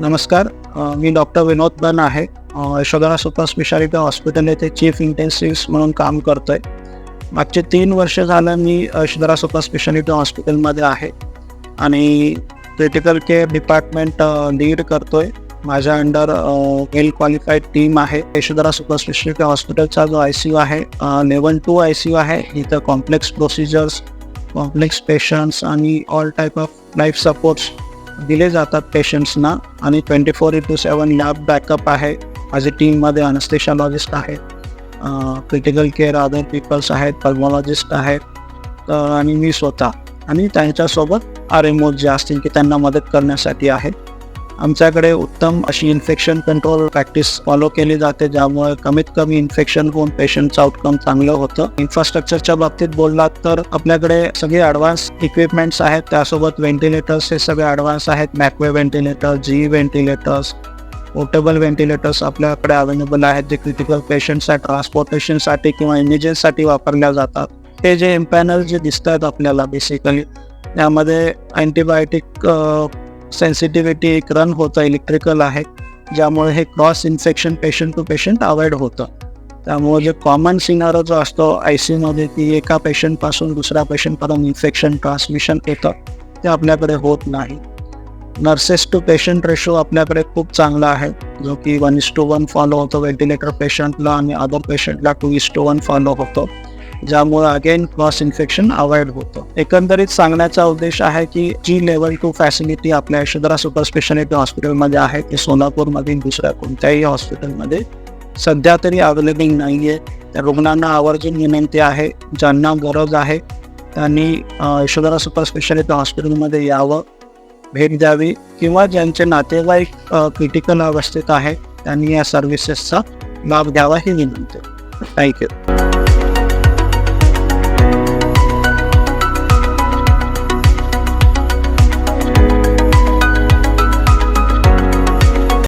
नमस्कार मी डॉक्टर विनोद बन आहे. Yashodhara super speciality hospital येथे चीफ इंटेन्सिव्ह म्हणून काम करतो आहे मागचे तीन वर्ष झालं मी यशोधरा सुपर स्पेशालिटी हॉस्पिटलमध्ये आहे आणि क्रिटिकल केअर डिपार्टमेंट लीड करतो आहे माझ्या अंडर वेल क्वालिफाईड टीम आहे. यशोधरा सुपर स्पेशालिटी हॉस्पिटलचा जो आय सी यू आहे level two I C U आहे. इथं कॉम्प्लेक्स प्रोसिजर्स कॉम्प्लेक्स पेशंट्स आणि all type of life supports दिले जातात पेशंट्सना आणि twenty four into seven lab backup आहे. माझी टीममध्ये अनस्टेशॉलॉजिस्ट आहेत क्रिटिकल केअर अदर पीपल्स आहेत पल्मॉलॉजिस्ट आहेत आणि मी स्वतः. आणि त्यांच्यासोबत आर एम जे असतील की त्यांना मदत करण्यासाठी आहे. आमच्याकडे उत्तम अशी इन्फेक्शन कंट्रोल प्रॅक्टिस फॉलो केली जाते ज्यामुळे कमीत कमी इन्फेक्शन होऊन पेशंटचं आउटकम चांगलं होतं. इन्फ्रास्ट्रक्चरच्या बाबतीत बोललात तर आपल्याकडे सगळे ॲडव्हान्स इक्विपमेंट्स आहेत. त्यासोबत व्हेंटिलेटर्स हे सगळे ॲडव्हान्स आहेत. मॅकवे व्हेंटिलेटर जी व्हेंटिलेटर्स पोर्टेबल व्हेंटिलेटर्स आपल्याकडे अवेलेबल आहेत जे क्रिटिकल पेशंटसाठी ट्रान्सपोर्टेशनसाठी किंवा इमेजेससाठी वापरल्या जातात. हे जे एम्पॅनल जे दिसत आहेत आपल्याला बेसिकली त्यामध्ये अँटीबायोटिक सेन्सिटिव्हिटी एक रन होतं इलेक्ट्रिकल आहे ज्यामुळे हे cross infection patient to patient avoid होतं. त्यामुळे जे कॉमन सिनारो जो असतो आय सीमध्ये ती एका पेशंटपासून दुसऱ्या पेशंटपर्यंत इन्फेक्शन ट्रान्समिशन येतं ते आपल्याकडे होत नाही. नर्सेस टू पेशंट रेशो आपल्याकडे खूप चांगला आहे जो की one is to one follow होतो व्हेंटिलेटर पेशंटला आणि अदर पेशंटला two is to one follow होतो. ज्यामुळे अगेन क्रॉस इन्फेक्शन अवॉइड होतं. एकंदरीत सांगण्याचा उद्देश आहे की जी लेवल टू फॅसिलिटी आपल्या यशोधरा सुपर स्पेशालिटी हॉस्पिटलमध्ये आहे. ते सोलापूरमधील दुसऱ्या कोणत्याही हॉस्पिटलमध्ये सध्या तरी अवेलेबल नाही आहे त्या रुग्णांना आवर्जून विनंती आहे ज्यांना गरज आहे त्यांनी यशोधरा सुपर स्पेशालिटी हॉस्पिटलमध्ये यावं भेट द्यावी किंवा ज्यांचे नातेवाईक क्रिटिकल अवस्थेत आहे त्यांनी या सर्व्हिसेसचा लाभ घ्यावा ही विनंती. थँक्यू